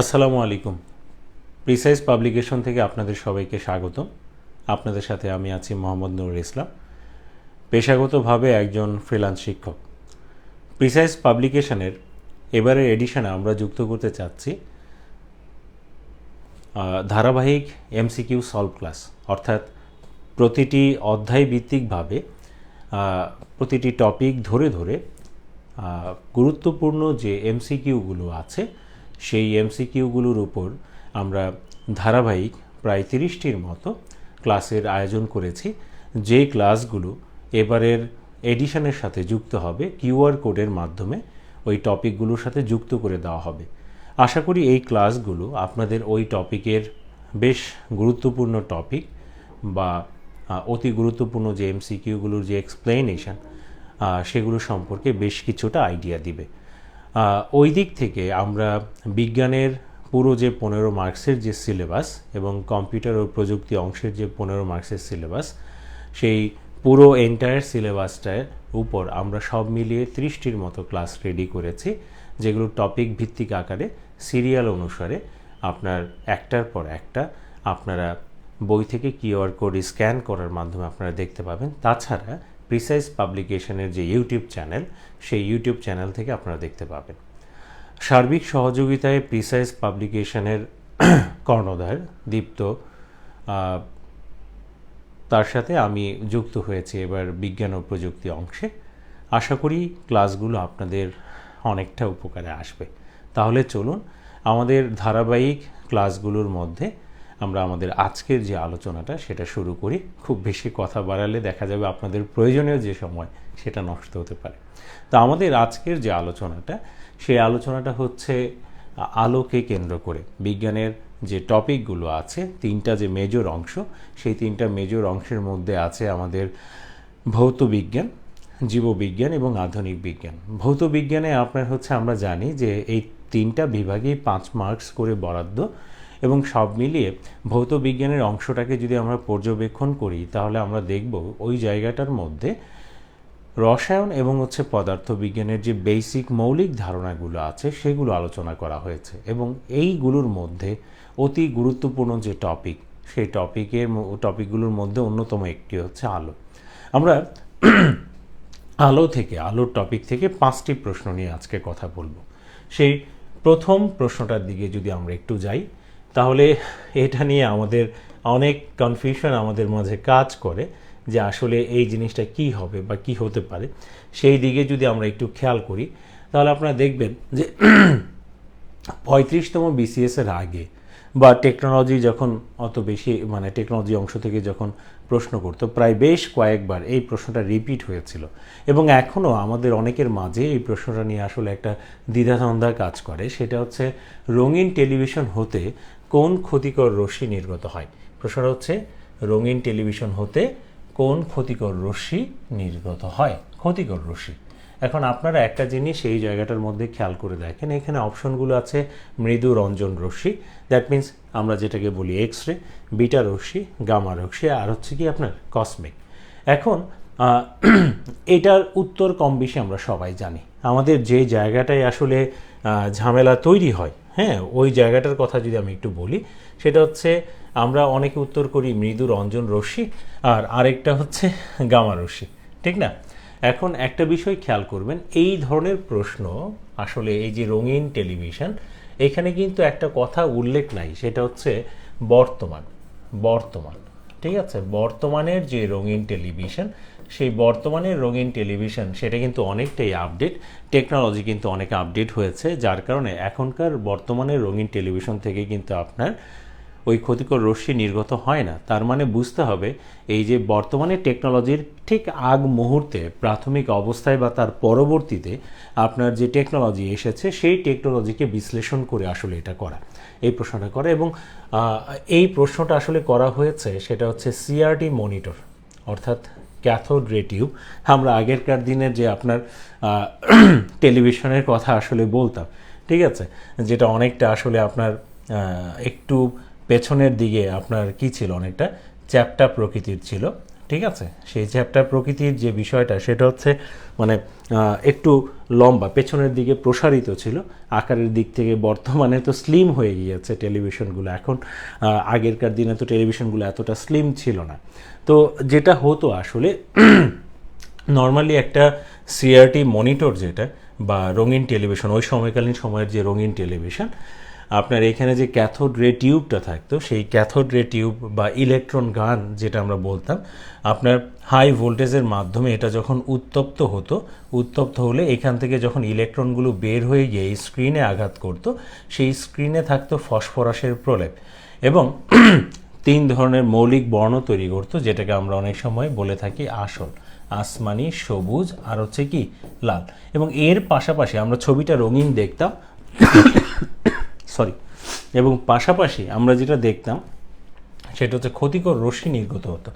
আসসালামু আলাইকুম। Precise publication থেকে আপনাদের সবাইকে স্বাগতম। আপনাদের সাথে আমি আছি মোহাম্মদ নুরুল ইসলাম, পেশাগতভাবে একজন ফ্রিল্যান্স শিক্ষক। প্রিসাইজ পাবলিকেশনের এবারের এডিশনে আমরা যুক্ত করতে চাচ্ছি ধারাবাহিক এমসিকিউ সলভ ক্লাস অর্থাৎ প্রতিটি অধ্যায় ভিত্তিকভাবে প্রতিটি টপিক ধরে ধরে গুরুত্বপূর্ণ যে এমসিকিউগুলো আছে সেই এমসিকিউগুলোর উপর আমরা ধারাবাহিক প্রায় তিরিশটির মতো ক্লাসের আয়োজন করেছি। যে ক্লাসগুলো এবারের এডিশনের সাথে যুক্ত হবে কিউআর কোডের মাধ্যমে ওই টপিকগুলোর সাথে যুক্ত করে দেওয়া হবে। আশা করি এই ক্লাসগুলো আপনাদের ওই টপিকের বেশ গুরুত্বপূর্ণ টপিক বা অতি গুরুত্বপূর্ণ যে এমসিকিউগুলোর যে এক্সপ্লেনেশন সেগুলো সম্পর্কে বেশ কিছুটা আইডিয়া দিবে। ওই দিক থেকে আমরা বিজ্ঞানের পুরো যে পনেরো মার্কসের যে সিলেবাস এবং কম্পিউটার ও প্রযুক্তি অংশের যে পনেরো মার্কসের সিলেবাস, সেই পুরো এন্টায়ার সিলেবাসটার উপর আমরা সব মিলিয়ে ত্রিশটির মতো ক্লাস রেডি করেছি, যেগুলো টপিক ভিত্তিক আকারে সিরিয়াল অনুসারে আপনার একটার পর একটা আপনারা বই থেকে কিউআর কোড স্ক্যান করার মাধ্যমে আপনারা দেখতে পাবেন। তাছাড়া প্রিসাইজ পাবলিকেশনের যে ইউটিউব চ্যানেল সেই ইউটিউব চ্যানেল থেকে আপনারা দেখতে পাবেন। সার্বিক সহযোগিতায় প্রিসাইজ পাবলিকেশনের কর্ণধার দীপ্ত তার সাথে আমি যুক্ত হয়েছি এবার বিজ্ঞান ও প্রযুক্তি অংশে। আশা করি ক্লাসগুলো আপনাদের অনেকটা উপকারে আসবে। তাহলে চলুন, আমাদের ধারাবাহিক ক্লাসগুলোর মধ্যে আমরা আমাদের আজকের যে আলোচনাটা, সেটা শুরু করি। খুব বেশি কথা বাড়ালে দেখা যাবে আপনাদের প্রয়োজনীয় যে সময়, সেটা নষ্ট হতে পারে। তো আমাদের আজকের যে আলোচনাটা, সেই আলোচনাটা হচ্ছে আলোকে কেন্দ্র করে। বিজ্ঞানের যে টপিকগুলো আছে, তিনটা যে মেজর অংশ, সেই তিনটা মেজর অংশের মধ্যে আছে আমাদের ভৌত বিজ্ঞান জীববিজ্ঞান এবং আধুনিক বিজ্ঞান। ভৌত বিজ্ঞানে আপনার হচ্ছে আমরা জানি যে এই তিনটা বিভাগেই পাঁচ মার্কস করে বরাদ্দ। এবং সব মিলিয়ে ভৌত বিজ্ঞানের অংশটাকে যদি আমরা পর্যবেক্ষণ করি, তাহলে আমরা দেখব ওই জায়গাটার মধ্যে রসায়ন এবং হচ্ছে পদার্থবিজ্ঞানের যে বেসিক মৌলিক ধারণাগুলো আছে, সেগুলো আলোচনা করা হয়েছে। এবং এইগুলোর মধ্যে অতি গুরুত্বপূর্ণ যে টপিক সেই টপিকের টপিকগুলোর মধ্যে অন্যতম একটি হচ্ছে আলো। আমরা আলো থেকে, আলোর টপিক থেকে পাঁচটি প্রশ্ন নিয়ে আজকে কথা বলব। সেই প্রথম প্রশ্নটার দিকে যদি আমরা একটু যাই তাহলে এটা নিয়ে আমাদের অনেক কনফিউশন আমাদের মাঝে কাজ করে যে আসলে এই জিনিসটা কি হবে বা কি হতে পারে। সেই দিকে যদি আমরা একটু খেয়াল করি, তাহলে আপনারা দেখবেন যে পঁয়ত্রিশতম বিসিএস এর আগে বা টেকনোলজি যখন অত বেশি মানে টেকনোলজি অংশ থেকে যখন প্রশ্ন করতো, প্রায় বেশ কয়েকবার এই প্রশ্নটা রিপিট হয়েছিল। এবং এখনও আমাদের অনেকের মাঝে এই প্রশ্নটা নিয়ে আসলে একটা দ্বিধাদ্বন্দ্বা কাজ করে। সেটা হচ্ছে রঙিন টেলিভিশন হতে কোন ক্ষতিকর রশ্মি নির্গত হয়? প্রশ্নটা হচ্ছে, রঙিন টেলিভিশন হতে কোন ক্ষতিকর রশ্মি নির্গত হয়? ক্ষতিকর রশ্মি। এখন আপনারা একটা জিনিস এই জায়গাটার মধ্যে খেয়াল করে দেখেন, এখানে অপশনগুলো আছে, মৃদু রঞ্জন রশ্মি। দ্যাট মিন্স আমরা যেটাকে বলি এক্স রে বিটা রশ্মি, গামা রশ্মি, আর হচ্ছে কি আপনার কসমিক এখন এটার উত্তর কম বেশি আমরা সবাই জানি। আমাদের যে জায়গাটায় আসলে ঝামেলা তৈরি হয় হ্যাঁ ওই জায়গাটার কথা যদি আমি একটু বলি, সেটা হচ্ছে আমরা অনেকে উত্তর করি মৃদু রঞ্জন রশ্মি আর আরেকটা হচ্ছে গামা রশ্মি, ঠিক না? এখন একটা বিষয় খেয়াল করবেন, এই ধরনের প্রশ্ন আসলে এই যে রঙিন টেলিভিশন, এখানে কিন্তু একটা কথা উল্লেখ নাই, সেটা হচ্ছে বর্তমান বর্তমান, ঠিক আছে? বর্তমানের যে রঙিন টেলিভিশন সেই বর্তমানের রঙিন টেলিভিশন, সেটা কিন্তু অনেকটাই আপডেট টেকনোলজি কিন্তু অনেক আপডেট হয়েছে, যার কারণে এখনকার বর্তমানের রঙিন টেলিভিশন থেকে কিন্তু আপনার ওই ক্ষতিকর রশ্মি নির্গত হয় না। তার মানে বুঝতে হবে, এই যে বর্তমানে টেকনোলজির ঠিক আগ মুহূর্তে প্রাথমিক অবস্থায় বা তার পরবর্তীতে আপনার যে টেকনোলজি এসেছে, সেই টেকনোলজিকে বিশ্লেষণ করে আসলে এটা করা। এই প্রশ্নটা করা এবং এই প্রশ্নটা আসলে করা হয়েছে, সেটা হচ্ছে সিআরটি মনিটর অর্থাৎ ক্যাথোড রে টিউব আমরা আগেরকার দিনের যে আপনার টেলিভিশনের কথা আসলে বলতাম, ঠিক আছে? যেটা অনেকটা আসলে আপনার একটু পেছনের দিকে আপনার কি ছিল অনেকটা? চ্যাপটা প্রকৃতির ছিল। ঠিক আছে? সেই চ্যাপ্টার প্রকৃতির যে বিষয়টা, সেটা হচ্ছে মানে একটু লম্বা, পেছনের দিকে প্রসারিত ছিল। আকারের দিক থেকে বর্তমানে তো স্লিম হয়ে গিয়েছে টেলিভিশনগুলো এখন আগেরকার দিনে তো টেলিভিশনগুলো এতটা স্লিম ছিল না। তো যেটা হতো আসলে নর্মালি একটা সিআরটি মনিটর যেটা, বা রঙিন টেলিভিশন ওই সময়কালীন সময়ের যে রঙিন টেলিভিশন আপনার এখানে যে ক্যাথোড রে টিউবটা থাকতো, সেই ক্যাথোড রে টিউব বা ইলেকট্রন গান যেটা আমরা বলতাম, আপনার হাই ভোল্টেজের মাধ্যমে এটা যখন উত্তপ্ত হতো, উত্তপ্ত হলে এখান থেকে যখন ইলেকট্রনগুলো বের হয়ে গিয়ে স্ক্রিনে আঘাত করতো, সেই স্ক্রিনে থাকতো ফসফরাসের প্রলেপ। এবং তিন ধরনের মৌলিক বর্ণ তৈরি করতো, যেটাকে আমরা অনেক সময় বলে থাকি আসল। আসমানি, সবুজ, আর হচ্ছে কি, লাল। এবং এর পাশাপাশি আমরা ছবিটা রঙিন দেখতাম। সরি। এবং পাশাপাশি আমরা যেটা দেখতাম, সেটা হচ্ছে ক্ষতিকর রশ্মি নির্গত হতো।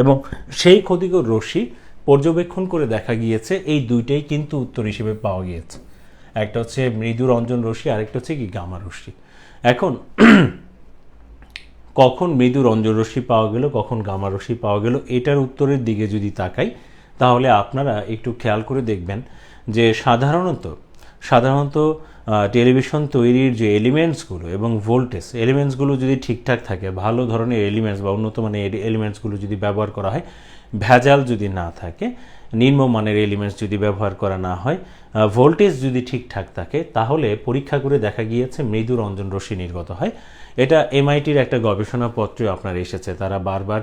এবং সেই ক্ষতিকর রশ্মি পর্যবেক্ষণ করে দেখা গিয়েছে, এই দুইটাই কিন্তু উত্তর হিসেবে পাওয়া গিয়েছে। একটা হচ্ছে মৃদু রঞ্জন রশ্মি, আরেকটা হচ্ছে কি গামা রশ্মি। এখন কখন মৃদু রঞ্জন রশ্মি পাওয়া গেল, কখন গামা রশ্মি পাওয়া গেল, এটার উত্তরের দিকে যদি তাকাই, তাহলে আপনারা একটু খেয়াল করে দেখবেন যে সাধারণত সাধারণত টেলিভিশন তৈরির যে এলিমেন্টসগুলো এবং ভোল্টেজ এলিমেন্টসগুলো যদি ঠিকঠাক থাকে, ভালো ধরনের এলিমেন্টস বা উন্নত মানের এলিমেন্টসগুলো যদি ব্যবহার করা হয়, ভেজাল যদি না থাকে নিম্নমানের এলিমেন্টস যদি ব্যবহার করা না হয় ভোল্টেজ যদি ঠিকঠাক থাকে, তাহলে পরীক্ষা করে দেখা গিয়েছে মৃদু রঞ্জন রশ্মি নির্গত হয়। এটা এমআইটির একটা গবেষণাপত্রে আপনার এসেছে। তারা বারবার,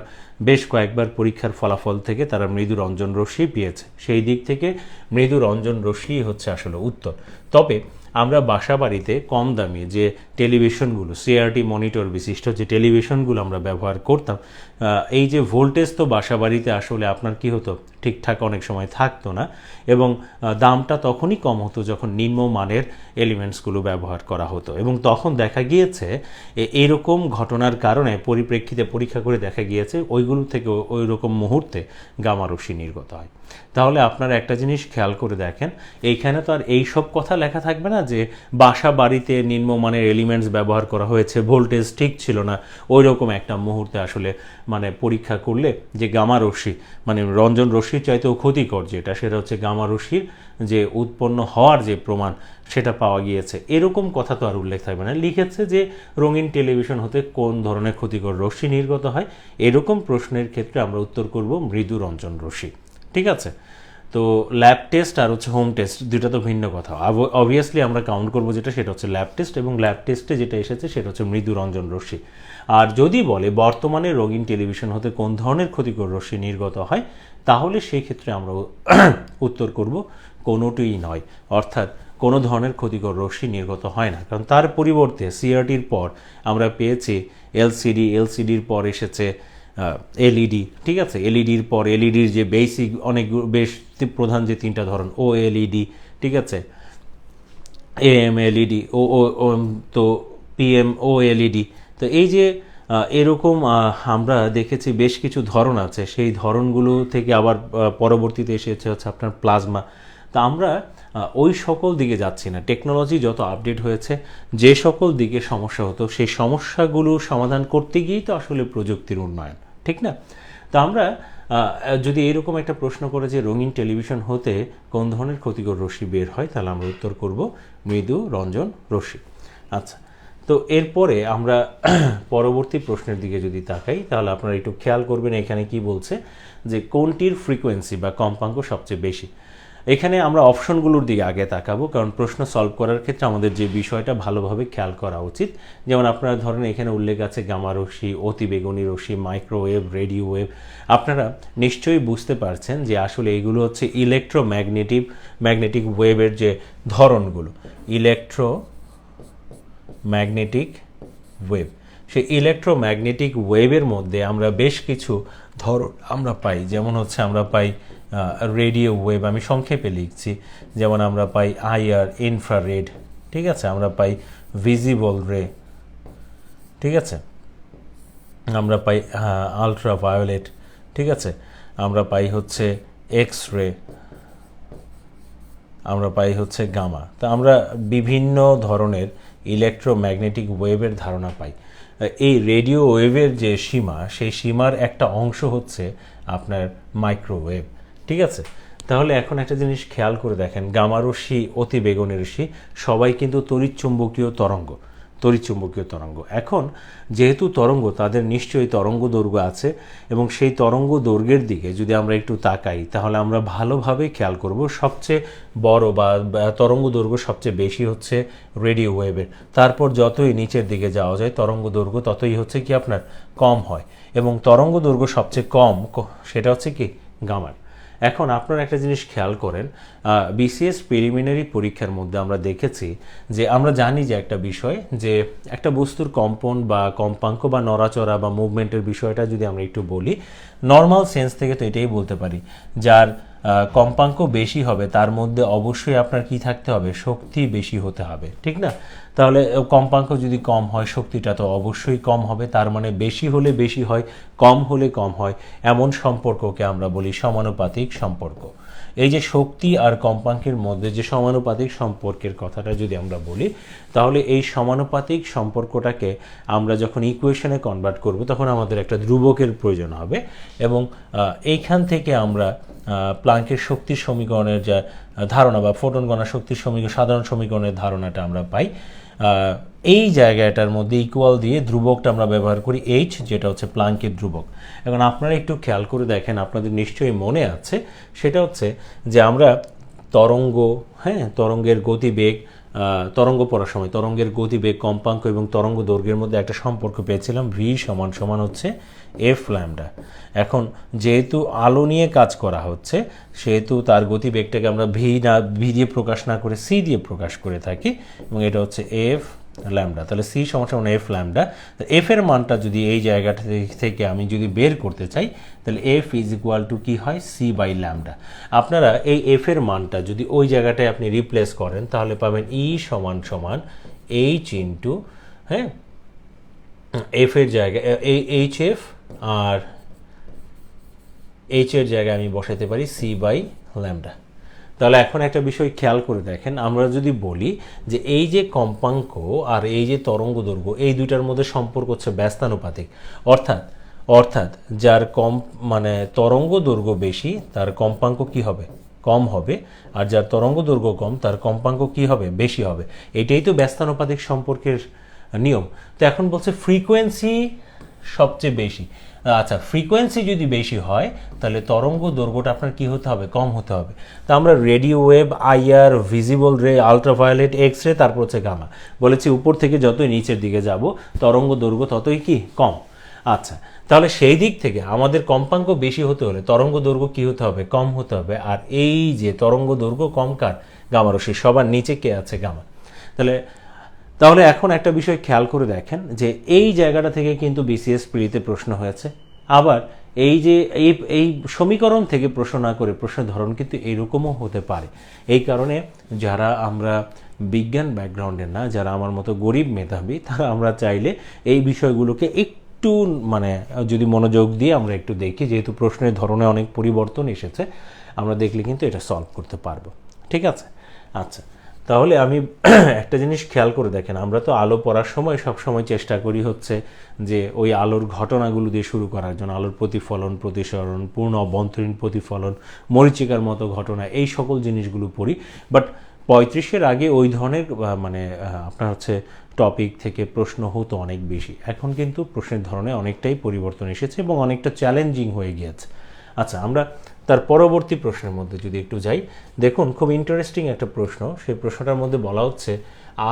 বেশ কয়েকবার পরীক্ষার ফলাফল থেকে তারা মৃদু রঞ্জন রশ্মি পেয়েছে। সেই দিক থেকে মৃদু রঞ্জন রশ্মি হচ্ছে আসলে উত্তর। তবে আমরা বাসা বাড়িতে কম দামে যে টেলিভিশনগুলো সিআরটি মনিটর বিশিষ্ট যে টেলিভিশনগুলো আমরা ব্যবহার করতাম এই যে ভোল্টেজ তো বাসা বাড়িতে আসলে আপনার কি হতো, ঠিকঠাক অনেক সময় থাকতো না এবং দামটা তখনই কম হতো যখন নিম্নমানের এলিমেন্টসগুলো ব্যবহার করা হতো এবং তখন দেখা গিয়েছে এরকম ঘটনার কারণে পরিপ্রেক্ষিতে পরীক্ষা করে দেখা গিয়েছে ওইগুলো থেকে ওই রকম মুহূর্তে গামা রশ্মি নির্গত হয়। তাহলে আপনারা একটা জিনিস খেয়াল করে দেখেন, এইখানে তো আর এই সব কথা লেখা থাকবে না যে বাসা বাড়িতে নিম্নমানের এলিমেন্টস ব্যবহার করা হয়েছে, ভোল্টেজ ঠিক ছিল না। ওই রকম একটা মুহূর্তে আসলে মানে পরীক্ষা করলে যে গামা রশ্মি মানে রঞ্জন রশ্মির চাইতেও ক্ষতিকর যেটা, সেটা হচ্ছে গামা রশ্মির যে উৎপন্ন হওয়ার যে প্রমাণ, সেটা পাওয়া গিয়েছে। এরকম কথা তো আর উল্লেখ থাকবে না। লিখেছে যে রঙিন টেলিভিশন হতে কোন ধরনের ক্ষতিকর রশ্মি নির্গত হয়? এরকম প্রশ্নের ক্ষেত্রে আমরা উত্তর করব মৃদু রঞ্জন রশ্মি। ঠিক আছে? তো ল্যাব টেস্ট আর হচ্ছে হোম টেস্ট দুটো তো ভিন্ন কথা। অবভিয়াসলি আমরা কাউন্ট করব যেটা, সেটা হচ্ছে ল্যাব টেস্ট এবং ল্যাব টেস্টে যেটা এসেছে, সেটা হচ্ছে মৃদু রঞ্জন রশ্মি। আর যদি বলে বর্তমানে রঙিন টেলিভিশন হতে কোন ধরনের ক্ষতিকর রশ্মি নির্গত হয়, তাহলে সেই ক্ষেত্রে আমরা উত্তর করব কোনোটিই নয়। অর্থাৎ কোনো ধরনের ক্ষতিকর রশ্মি নির্গত হয় না। কারণ তার পরিবর্তে সিআরটির পর আমরা পেয়েছি এলসিডি এলসিডির পর এসেছে এলইডি ঠিক আছে? এলইডির পর এলইডির যে বেসিক অনেক বেশ প্রধান যে তিনটা ধরন ও এলইডি ঠিক আছে? এএম এলইডি ও ও তো পিএম ও এলইডি তো এই যে এরকম আমরা দেখেছি বেশ কিছু ধরন আছে। সেই ধরনগুলো থেকে আবার পরবর্তীতে এসেছে হচ্ছে আপনার প্লাজমা তা আমরা ওই সকল দিকে যাচ্ছি না। টেকনোলজি যত আপডেট হয়েছে, যে সকল দিকে সমস্যা হতো, সেই সমস্যাগুলো সমাধান করতে গিয়েই তো আসলে প্রযুক্তির উন্নয়ন, ঠিক না? তা আমরা যদি এরকম একটা প্রশ্ন করে যে রঙিন টেলিভিশন হতে কোন ধরনের ক্ষতিকর রশ্মি বের হয়, তাহলে আমরা উত্তর করব মৃদু, রঞ্জন, রশ্মি। আচ্ছা তো এরপরে আমরা পরবর্তী প্রশ্নের দিকে যদি তাকাই, তাহলে আপনারা একটু খেয়াল করবেন এখানে কি বলছে যে কোনটির ফ্রিকোয়েন্সি বা কম্পাঙ্ক সবচেয়ে বেশি? এখানে আমরা অপশনগুলোর দিকে আগে তাকাবো, কারণ প্রশ্ন সলভ করার ক্ষেত্রে আমাদের যে বিষয়টা ভালোভাবে খেয়াল করা উচিত। যেমন আপনারা ধরেন এখানে উল্লেখ আছে গামা রশ্মি, অতিবেগুনি রশ্মি মাইক্রোওয়েভ রেডিও ওয়েভ আপনারা নিশ্চয়ই বুঝতে পারছেন যে আসলে এগুলো হচ্ছে ইলেকট্রোম্যাগনেটিক ম্যাগনেটিক ওয়েভের যে ধরনগুলো। ইলেকট্রো ম্যাগনেটিক ওয়েভ সেই ইলেকট্রোম্যাগনেটিক ওয়েভের মধ্যে আমরা বেশ কিছু ধরন আমরা পাই। যেমন হচ্ছে আমরা পাই রেডিও ওয়েভ আমি সংক্ষেপে লিখছি। যেমন আমরা পাই আইআর ইনফ্রারেড ঠিক আছে? আমরা পাই ভিজিবল রে ঠিক আছে? আমরা পাই আলট্রা ভায়োলেট ঠিক আছে? আমরা পাই হচ্ছে এক্স রে আমরা পাই হচ্ছে গামা তা আমরা বিভিন্ন ধরনের ইলেকট্রোম্যাগনেটিক ওয়েভের ধারণা পাই। এই রেডিও ওয়েভের যে সীমা, সেই সীমার একটা অংশ হচ্ছে আপনার মাইক্রোওয়েভ ঠিক আছে? তাহলে এখন একটা জিনিস খেয়াল করে দেখেন, গামা রশ্মি, অতি বেগুনি রশ্মি, সবাই কিন্তু তড়িৎচুম্বকীয় তরঙ্গ তড়িৎচুম্বকীয় তরঙ্গ। এখন যেহেতু তরঙ্গ, তাদের নিশ্চয়ই তরঙ্গ দৈর্ঘ্য আছে এবং সেই তরঙ্গ দৈর্ঘ্যের দিকে যদি আমরা একটু তাকাই, তাহলে আমরা ভালোভাবে খেয়াল করব সবচেয়ে বড় বা তরঙ্গ দৈর্ঘ্য সবচেয়ে বেশি হচ্ছে রেডিও ওয়েভের। তারপর যতই নিচের দিকে যাওয়া যায়, তরঙ্গ দৈর্ঘ্য ততই হচ্ছে কি আপনার কম হয়। এবং তরঙ্গ দৈর্ঘ্য সবচেয়ে কম সেটা হচ্ছে কি? গামার। এখন আপনারা একটা জিনিস খেয়াল করেন বিসিএস প্রিলিমিনারি পরীক্ষার মধ্যে আমরা দেখেছি যে আমরা জানি যে একটা বিষয়, যে একটা বস্তুর কম্পন বা কম্পাঙ্ক বা নড়াচড়া বা মুভমেন্টের বিষয়টা যদি আমরা একটু বলি নর্মাল সেন্স থেকে তো এটাই বলতে পারি, যার কম্পাঙ্ক বেশি হবে, তার মধ্যে অবশ্যই আপনার কি থাকতে হবে? শক্তি বেশি হতে হবে, ঠিক না? তাহলে কম্পাঙ্ক যদি কম হয়, শক্তিটা তো অবশ্যই কম হবে, তার মানে বেশি হলে বেশি হয়, কম হলে কম হয়, এমন সম্পর্ককে আমরা বলি সমানুপাতিক সম্পর্ক। এই যে শক্তি আর কম্পাঙ্কের মধ্যে যে সমানুপাতিক সম্পর্কের কথাটা যদি আমরা বলি, তাহলে এই সমানুপাতিক সম্পর্কটাকে আমরা যখন ইকুয়েশনে কনভার্ট করব, তখন আমাদের একটা ধ্রুবকের প্রয়োজন হবে এবং এইখান থেকে আমরা প্লাঙ্কের শক্তির সমীকরণের যা ধারণা বা ফোটন গণা শক্তির সমীকরণ, সাধারণ সমীকরণের ধারণাটা আমরা পাই। এই জায়গাটার মধ্যে ইকুয়াল দিয়ে ধ্রুবকটা আমরা ব্যবহার করি এইচ যেটা হচ্ছে প্লাঙ্কের ধ্রুবক। এখন আপনারা একটু খেয়াল করে দেখেন, আপনাদের নিশ্চয়ই মনে আছে, সেটা হচ্ছে যে আমরা তরঙ্গ হ্যাঁ তরঙ্গের গতিবেগ তরঙ্গ পড়ার সময়, তরঙ্গের গতিবেগ কম্পাঙ্ক এবং তরঙ্গ দৈর্ঘ্যের মধ্যে একটা সম্পর্ক পেয়েছিলাম ভি সমান সমান হচ্ছে এফ ল্যামডা এখন যেহেতু আলো নিয়ে কাজ করা হচ্ছে, সেহেতু তার গতিবেগটাকে আমরা ভি না ভি দিয়ে প্রকাশ না করে সি দিয়ে প্রকাশ করে থাকি, এবং এটা হচ্ছে এফ ল্যামডা তাহলে সি সমান সমান এফ ল্যামডা এফ এর মানটা যদি এই জায়গাটা থেকে- আমি যদি বের করতে চাই, তাহলে এফ ইজ ইকুয়াল টু কী হয়? সি বাই ল্যামডা আপনারা এই এফ এর মানটা যদি ওই জায়গাটায় আপনি রিপ্লেস করেন, তাহলে পাবেন ই সমান সমান এইচ ইন্টু হ্যাঁ? এফ এর জায়গায় এই এইচ এফ আর এইচ এর জায়গায় আমি বসাতে পারি সি বাই ল্যামডা তাহলে এখন একটা বিষয় খেয়াল করে দেখেন, আমরা যদি বলি যে এই যে কম্পাঙ্ক আর এই যে তরঙ্গ দৈর্ঘ্য এই দুইটার মধ্যে সম্পর্ক হচ্ছে ব্যস্তানুপাতিক। অর্থাৎ অর্থাৎ যার কম মানে তরঙ্গ দৈর্ঘ্য বেশি, তার কম্পাঙ্ক কি হবে? কম হবে। আর যার তরঙ্গ দৈর্ঘ্য কম, তার কম্পাঙ্ক কি হবে? বেশি হবে। এটাই তো ব্যস্তানুপাতিক সম্পর্কের নিয়ম। তো এখন বলছে ফ্রিকোয়েন্সি সবচেয়ে বেশি। আচ্ছা ফ্রিকোয়েন্সি যদি বেশি হয়, তাহলে তরঙ্গ দৈর্ঘ্যটা আপনার কি হতে হবে? কম হতে হবে। তা আমরা radio wave IR visible ray, ultraviolet, X ray, তারপর হচ্ছে গামা। বলেছি উপর থেকে যতই নিচের দিকে যাব, তরঙ্গ দৈর্ঘ্য ততই কি? কম। আচ্ছা তাহলে সেই দিক থেকে আমাদের কম্পাঙ্ক বেশি হতে হলে তরঙ্গ দৈর্ঘ্য কী হতে হবে? কম হতে হবে। আর এই যে তরঙ্গ দৈর্ঘ্য কম কার? গামা রশ্মি, সবার নিচে কে আছে? গামা। তাহলে তাহলে এখন একটা বিষয় খেয়াল করে দেখেন যে এই জায়গাটা থেকে কিন্তু বিসিএস প্রিতে প্রশ্ন হয়েছে। আবার এই যে এই এই সমীকরণ থেকে প্রশ্ন না করে প্রশ্নের ধরন কিন্তু এরকমও হতে পারে। এই কারণে যারা আমরা বিজ্ঞান ব্যাকগ্রাউন্ডের না, যারা আমার মতো গরিব মেধাবী, তারা আমরা চাইলে এই বিষয়গুলোকে একটু মানে যদি মনোযোগ দিয়ে আমরা একটু দেখি, যেহেতু প্রশ্নের ধরনে অনেক পরিবর্তন এসেছে, আমরা দেখলে কিন্তু এটা সলভ করতে পারব। ঠিক আছে? আচ্ছা। তাহলে আমি একটা জিনিস খেয়াল করে দেখেন, আমরা তো আলো পড়ার সময় সব সময় চেষ্টা করি হচ্ছে যে ওই আলোর ঘটনাগুলো দিয়ে শুরু করার জন্য, আলোর প্রতিফলন, প্রতিসরণ, পূর্ণ অভ্যন্তরীণ প্রতিফলন, মরিচিকার মতো ঘটনা, এই সকল জিনিসগুলো পড়ি। বাট পঁয়ত্রিশের আগে ওই ধরনের মানে আপনার হচ্ছে টপিক থেকে প্রশ্ন হতো অনেক বেশি। এখন কিন্তু প্রশ্নের ধরনে অনেকটাই পরিবর্তন এসেছে এবং অনেকটা চ্যালেঞ্জিং হয়ে গিয়েছে। আচ্ছা আমরা তার পরবর্তী প্রশ্নের মধ্যে যদি একটু যাই, দেখুন খুব ইন্টারেস্টিং একটা প্রশ্ন। সেই প্রশ্নটার মধ্যে বলা হচ্ছে,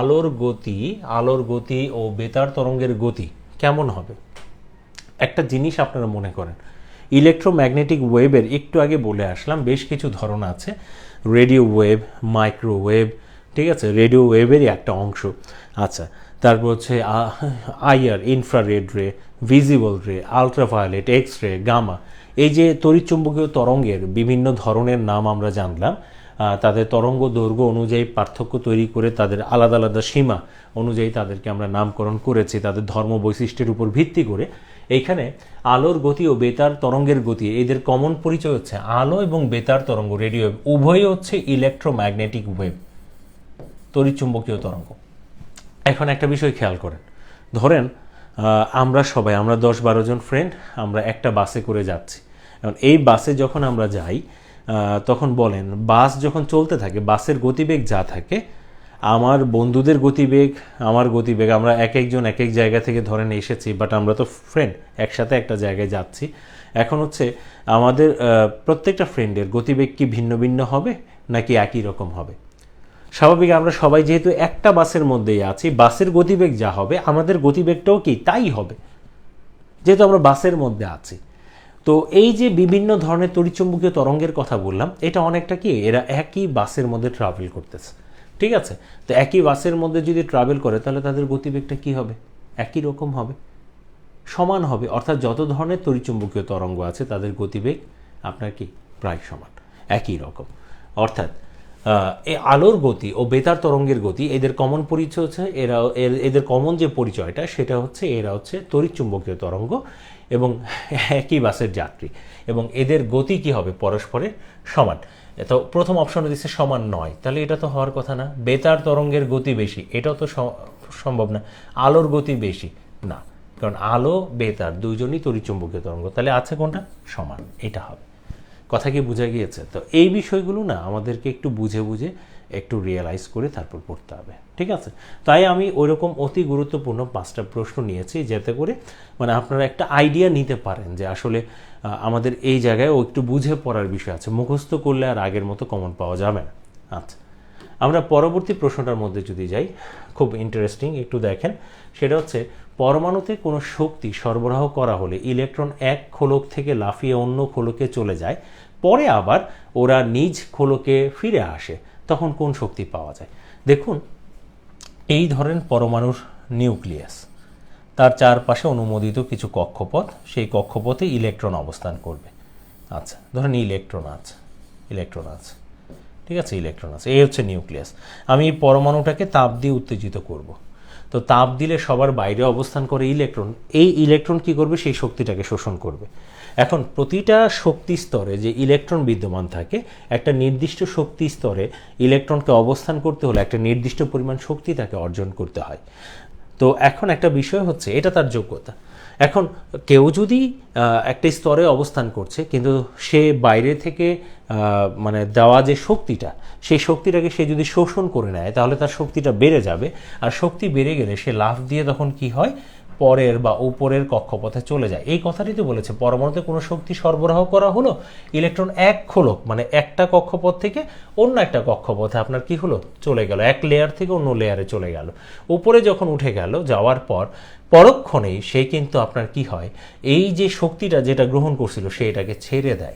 আলোর গতি আলোর গতি ও বেতার তরঙ্গের গতি কেমন হবে? একটা জিনিস আপনারা মনে করেন। ইলেকট্রোম্যাগনেটিক ওয়েভের একটু আগে বলে আসলাম, বেশ কিছু ধরন আছে। রেডিও ওয়েভ মাইক্রোওয়েভ ঠিক আছে? রেডিও ওয়েভেরই একটা অংশ। আচ্ছা তারপর হচ্ছে IR infrared ray, visible ray, ultraviolet, X ray, gamma এই যে তড়িৎচুম্বকীয় তরঙ্গের বিভিন্ন ধরনের নাম আমরা জানলাম তাদের তরঙ্গ দৈর্ঘ্য অনুযায়ী পার্থক্য তৈরি করে তাদের আলাদা আলাদা সীমা অনুযায়ী তাদেরকে আমরা নামকরণ করেছি, তাদের ধর্ম বৈশিষ্ট্যের উপর ভিত্তি করে। এইখানে আলোর গতি ও বেতার তরঙ্গের গতি, এদের কমন পরিচয় হচ্ছে আলো এবং বেতার তরঙ্গ, রেডিও উভয়ই হচ্ছে ইলেকট্রোম্যাগনেটিক ওয়েভ তড়িৎচুম্বকীয় তরঙ্গ। এখন একটা বিষয় খেয়াল করেন। ধরেন আমরা সবাই, আমরা দশ বারো জন ফ্রেন্ড আমরা একটা বাসে করে যাচ্ছি। এখন এই বাসে যখন আমরা যাই তখন বলেন বাস যখন চলতে থাকে বাসের গতিবেগ যা থাকে, আমার বন্ধুদের গতিবেগ, আমার গতিবেগ, আমরা এক একজন এক এক জায়গা থেকে ধরেন এসেছি বাট আমরা তো ফ্রেন্ড একসাথে একটা জায়গায় যাচ্ছি। এখন হচ্ছে আমাদের প্রত্যেকটা ফ্রেন্ডের গতিবেগ কি ভিন্ন ভিন্ন হবে, নাকি একই রকম হবে? স্বাভাবিক আমরা সবাই যেহেতু একটা বাসের মধ্যেই আছি, বাসের গতিবেগ যা হবে, আমাদের গতিবেগটাও কি? তাই হবে। যেহেতু আমরা বাসের মধ্যে আছি। তো এই যে বিভিন্ন ধরনের তড়িৎচুম্বকীয় তরঙ্গের কথা বললাম, এটা অনেকটা কি? এরা একই বাসের মধ্যে ট্রাভেল করতেছে। ঠিক আছে? তো একই বাসের মধ্যে যদি ট্রাভেল করে, তাহলে তাদের গতিবেগটা কি হবে? একই রকম হবে। সমান হবে। অর্থাৎ যত ধরনের তড়িৎচুম্বকীয় তরঙ্গ আছে, তাদের গতিবেগ আপনার কি? প্রায় সমান। একই রকম। অর্থাৎ এই আলোর গতি ও বেতার তরঙ্গের গতি এদের কমন পরিচয় হচ্ছে, এরা এদের কমন যে পরিচয়টা সেটা হচ্ছে, এরা হচ্ছে তড়িৎচুম্বকীয় তরঙ্গ এবং একই বাসের যাত্রী এবং এদের গতি কি হবে পরস্পরের সমান। তো প্রথম অপশনে দিচ্ছে সমান নয়। তাহলে এটা তো হওয়ার কথা না। বেতার তরঙ্গের গতি বেশি, এটাও তো সম্ভব না। আলোর গতি বেশি, না। কারণ আলো, বেতার দুইজনই তড়িৎচুম্বকীয় তরঙ্গ। তাহলে আছে কোনটা? সমান। এটা হবে। কথা কি বোঝা গিয়েছে? তো এই বিষয়গুলো না আমাদেরকে একটু বুঝে বুঝে একটু রিয়েলাইজ করে তারপর পড়তে হবে। ঠিক আছে? তাই আমি ওইরকম অতি গুরুত্বপূর্ণ পাঁচটা প্রশ্ন নিয়েছি যাতে করে মানে আপনারা একটা আইডিয়া নিতে পারেন যে আসলে আমাদের এই জায়গায় ও একটু বুঝে পড়ার বিষয় আছে। মুখস্থ করলে আর আগের মতো কমন পাওয়া যাবে না। আচ্ছা। আমরা পরবর্তী প্রশ্নটার মধ্যে যদি যাই, খুব ইন্টারেস্টিং একটু দেখেন। সেটা হচ্ছে পরমাণুতে কোনো শক্তি সরবরাহ করা হলে ইলেকট্রন এক খোলক থেকে লাফিয়ে অন্য খোলকে চলে যায়, পরে আবার ওরা নিজ খোলকে ফিরে আসে, তখন কোন শক্তি পাওয়া যায়? দেখুন, এই ধরেন পরমাণুর নিউক্লিয়াস। তার চারপাশে অনুমোদিত কিছু কক্ষপথ, সেই কক্ষপথে ইলেকট্রন অবস্থান করবে। আচ্ছা ধরেন ইলেকট্রন আছে ইলেকট্রন আছে, ঠিক আছে, ইলেকট্রন আছে, এই হচ্ছে নিউক্লিয়াস। আমি এই পরমাণুটাকে তাপ দিয়ে উত্তেজিত করব। তো তাপ দিলে সবার বাইরে অবস্থান করে ইলেকট্রন। এই ইলেকট্রন কি করবে? সেই শক্তিটাকে শোষণ করবে। এখন প্রতিটা শক্তি স্তরে যে ইলেকট্রন বিদ্যমান থাকে, একটা নির্দিষ্ট শক্তি স্তরে ইলেকট্রনকে অবস্থান করতে হলে একটা নির্দিষ্ট পরিমাণ শক্তি তাকে অর্জন করতে হয়। তো এখন একটা বিষয় হচ্ছে, এটা তার যোগ্যতা। এখন কেউ যদি একটা স্তরে অবস্থান করছে, কিন্তু সে বাইরে থেকে মানে দেওয়া যে শক্তিটা, সেই শক্তিটাকে সে যদি শোষণ করে নেয়, তাহলে তার শক্তিটা বেড়ে যাবে। আর শক্তি বেড়ে গেলে সে লাফ দিয়ে তখন কি হয়? পরের বা উপরের কক্ষপথে চলে যায়। এই কথাটি তো বলেছে, পরমাণুতে কোনো শক্তি সরবরাহ করা হলো? ইলেকট্রন এক খোলক মানে একটা কক্ষপথ থেকে অন্য একটা কক্ষপথে আপনার কি হলো? চলে গেল, এক লেয়ার থেকে অন্য লেয়ারে চলে গেল। উপরে যখন উঠে গেল, যাওয়ার পর পরক্ষণেই সে কিন্তু আপনার কি হয়? এই যে শক্তিটা যেটা গ্রহণ করছিল, সে এটাকে ছেড়ে দেয়।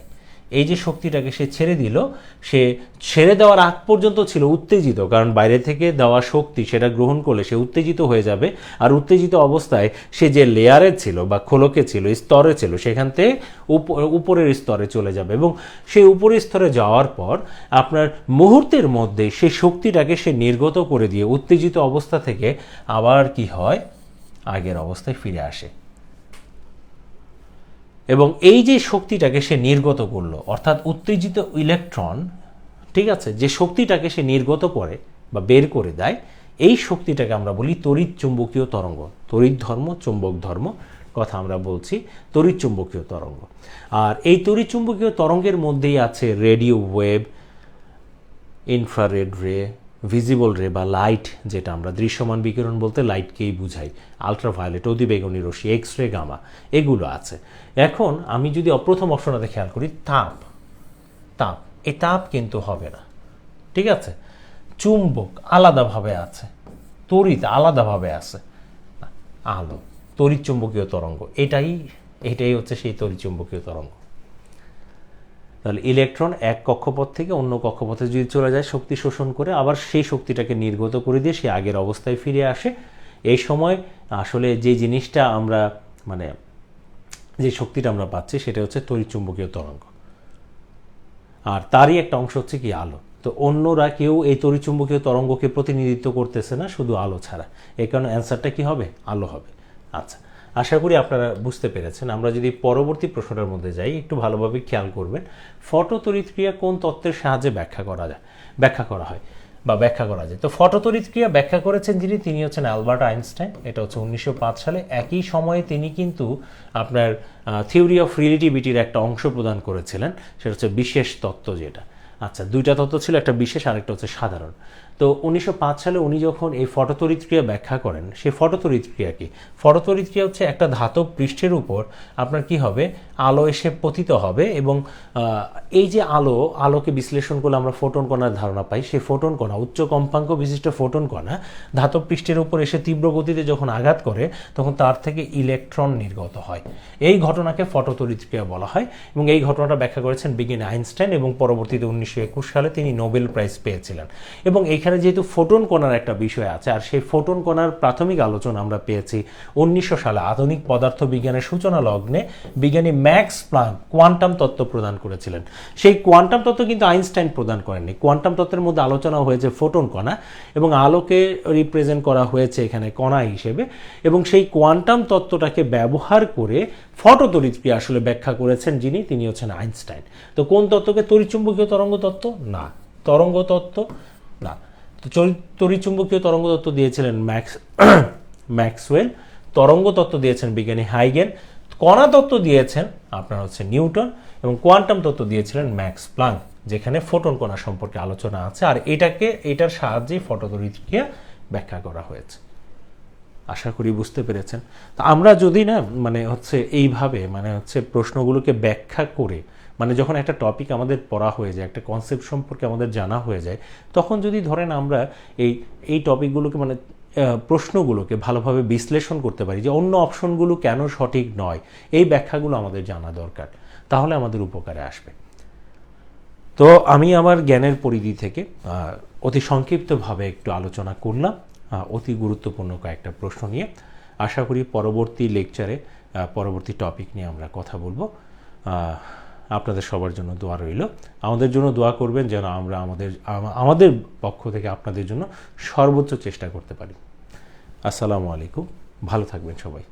এই যে শক্তিটাকে সে ছেড়ে দিল, সে ছেড়ে দেওয়ার আগ পর্যন্ত ছিল উত্তেজিত, কারণ বাইরে থেকে দেওয়া শক্তি সেটা গ্রহণ করলে সে উত্তেজিত হয়ে যাবে। আর উত্তেজিত অবস্থায় সে যে লেয়ারে ছিল বা খোলকে ছিল, স্তরে ছিল, সেখান থেকে উপ- উপরের স্তরে চলে যাবে। এবং সেই উপরের স্তরে যাওয়ার পর আপনার মুহূর্তের মধ্যে সেই শক্তিটাকে সে নির্গত করে দিয়ে উত্তেজিত অবস্থা থেকে আবার কি হয়? আগের অবস্থায় ফিরে আসে। এবং এই যে শক্তিটাকে সে নির্গত করল, অর্থাৎ উত্তেজিত ইলেকট্রন, ঠিক আছে, যে শক্তিটাকে সে নির্গত করে বা বের করে দেয়, এই শক্তিটাকে আমরা বলি তড়িৎ চুম্বকীয় তরঙ্গ। তড়িৎ ধর্ম, চুম্বক ধর্ম কথা আমরা বলছি, তড়িৎ চুম্বকীয় তরঙ্গ। আর এই তড়িৎ চুম্বকীয় তরঙ্গের মধ্যেই আছে radio wave, infrared ray visible ray বা লাইট যেটা আমরা দৃশ্যমান বিকিরণ বলতে লাইটকেই বুঝাই আলট্রাভায়োলেট অতিবেগুনি রশ্মি এক্স রে গামা এগুলো আছে। এখন আমি যদি প্রথম অপশনটাতে খেয়াল করি, তাপ তাপ, এই তাপ কিন্তু হবে না, ঠিক আছে? চুম্বক আলাদাভাবে আছে, তড়িৎ আলাদাভাবে আছে, আলো, তড়িৎ চুম্বকীয় তরঙ্গ, এটাই এটাই হচ্ছে সেই তড়িৎ চুম্বকীয় তরঙ্গ। তাহলে ইলেকট্রন এক কক্ষপথ থেকে অন্য কক্ষপথে যদি চলে যায়, শক্তি শোষণ করে আবার সেই শক্তিটাকে নির্গত করে দিয়ে সে আগের অবস্থায় ফিরে আসে। এই সময় আসলে যে জিনিসটা আমরা মানে যে শক্তিটা আমরা পাচ্ছি সেটা হচ্ছে তড়িৎচুম্বকীয় তরঙ্গ। আর তারই একটা অংশ হচ্ছে কি আলো। তো অন্যরা কেউ এই তড়িৎচুম্বকীয় তরঙ্গকে প্রতিনিধিত্ব করতেছে না, শুধু আলো ছাড়া। এই কারণে অ্যান্সারটা কি হবে? আলো হবে। আচ্ছা। আশা করি আপনারা বুঝতে পেরেছেন। আমরা যদি পরবর্তী প্রশ্নটার মধ্যে যাই, একটু ভালোভাবে খেয়াল করবেন, ফটো তড়িৎক্রিয়া কোন তত্ত্বের সাহায্যে ব্যাখ্যা করা যায়, ব্যাখ্যা করা হয় বা ব্যাখ্যা করা যায়। তো ফটোতড়িৎক্রিয়া ব্যাখ্যা করেছেন যিনি, তিনি হচ্ছেন অ্যালবার্ট আইনস্টাইন, এটা হচ্ছে উনিশশো পাঁচ সালে। একই সময়ে তিনি কিন্তু আপনার থিওরি অফ রিলেটিভিটির একটা অংশ প্রদান করেছিলেন, সেটা হচ্ছে বিশেষ তত্ত্ব যেটা। আচ্ছা দুইটা তত্ত্ব ছিল, একটা বিশেষ, আরেকটা হচ্ছে সাধারণ। তো উনিশশো পাঁচ সালে উনি যখন এই ফটোতড়িৎক্রিয়া ব্যাখ্যা করেন, সেই ফটোতড়িৎক্রিয়া কি? ফটোতড়িৎক্রিয়া হচ্ছে একটা ধাতব পৃষ্ঠের উপর আপনার কি হবে? আলো এসে পতিত হবে এবং এই যে আলো, আলোকে বিশ্লেষণ করলে আমরা ফোটন কণার ধারণা পাই, সেই ফোটন কণা, উচ্চ কম্পাঙ্ক বিশিষ্ট ফোটন কণা ধাতব পৃষ্ঠের উপর এসে তীব্র গতিতে যখন আঘাত করে, তখন তার থেকে ইলেকট্রন নির্গত হয়। এই ঘটনাকে ফটোতড়িৎক্রিয়া বলা হয় এবং এই ঘটনাটা ব্যাখ্যা করেছেন বিগিন আইনস্টাইন এবং পরবর্তীতে উনিশশো একুশ সালে তিনি নোবেল প্রাইজ পেয়েছিলেন। এবং এইখানে যেহেতু ফোটন কণার একটা বিষয় আছে, আর সেই ফোটন কণার প্রাথমিক আলোচনা আমরা পেয়েছি উনিশশো সালে আধুনিক পদার্থ বিজ্ঞানের সূচনা লগ্নে বিজ্ঞানী ম্যাক্স প্লাঙ্ক কোয়ান্টাম তত্ত্ব প্রদান করেছিলেন। সেই কোয়ান্টাম তত্ত্ব কিন্তু আইনস্টাইন প্রদান করেননি। কোয়ান্টাম তত্ত্বের মধ্যে আলোচনা হয়েছে ফোটন কণা এবং আলোকে রিপ্রেজেন্ট করা হয়েছে এখানে কণা হিসেবে এবং সেই কোয়ান্টাম তত্ত্বটাকে ব্যবহার করে ফটোতড়িৎক্রিয়া আসলে ব্যাখ্যা করেছেন যিনি, তিনি হচ্ছেন আইনস্টাইন। তো কোন তত্ত্বকে তড়িৎচুম্বকীয় তরঙ্গ তত্ত্ব? না, তরঙ্গ তত্ত্ব তো তড়িৎচুম্বকীয় তরঙ্গ তত্ত্ব দিয়েছিলেন ম্যাক্স ম্যাক্সওয়েল। তরঙ্গ তত্ত্ব দিয়েছেন বিজ্ঞানী হাইগেন। কণা তত্ত্ব দিয়েছেন আপনার হচ্ছে নিউটন এবং কোয়ান্টাম তত্ত্ব দিয়েছিলেন ম্যাক্স প্লাঙ্ক, যেখানে ফোটন কণা সম্পর্কে আলোচনা আছে আর এটাকে এটার সাহায্যেই ফটোতড়িৎক্রিয়া ব্যাখ্যা করা হয়েছে। আশা করি বুঝতে পেরেছেন। তা আমরা যদি না মানে হচ্ছে এইভাবে মানে হচ্ছে প্রশ্নগুলোকে ব্যাখ্যা করে মানে যখন একটা টপিক আমাদের পড়া হয়ে যায়, একটা কনসেপ্ট সম্পর্কে আমাদের জানা হয়ে যায়, তখন যদি ধরেন আমরা এই এই টপিকগুলোকে মানে প্রশ্নগুলোকে ভালোভাবে বিশ্লেষণ করতে পারি যে অন্য অপশনগুলো কেন সঠিক নয়, এই ব্যাখ্যাগুলো আমাদের জানা দরকার, তাহলে আমাদের উপকারে আসবে। তো আমি আমার জ্ঞানের পরিধি থেকে অতি সংক্ষিপ্তভাবে একটু আলোচনা করলাম অতি গুরুত্বপূর্ণ কয়েকটা প্রশ্ন নিয়ে। আশা করি পরবর্তী লেকচারে পরবর্তী টপিক নিয়ে আমরা কথা বলব। আপনাদের সবার জন্য দোয়া রইল। আমাদের জন্য দোয়া করবেন যেন আমরা আমাদের আমাদের পক্ষ থেকে আপনাদের জন্য সর্বোচ্চ চেষ্টা করতে পারি। আসসালামু আলাইকুম। ভালো থাকবেন সবাই।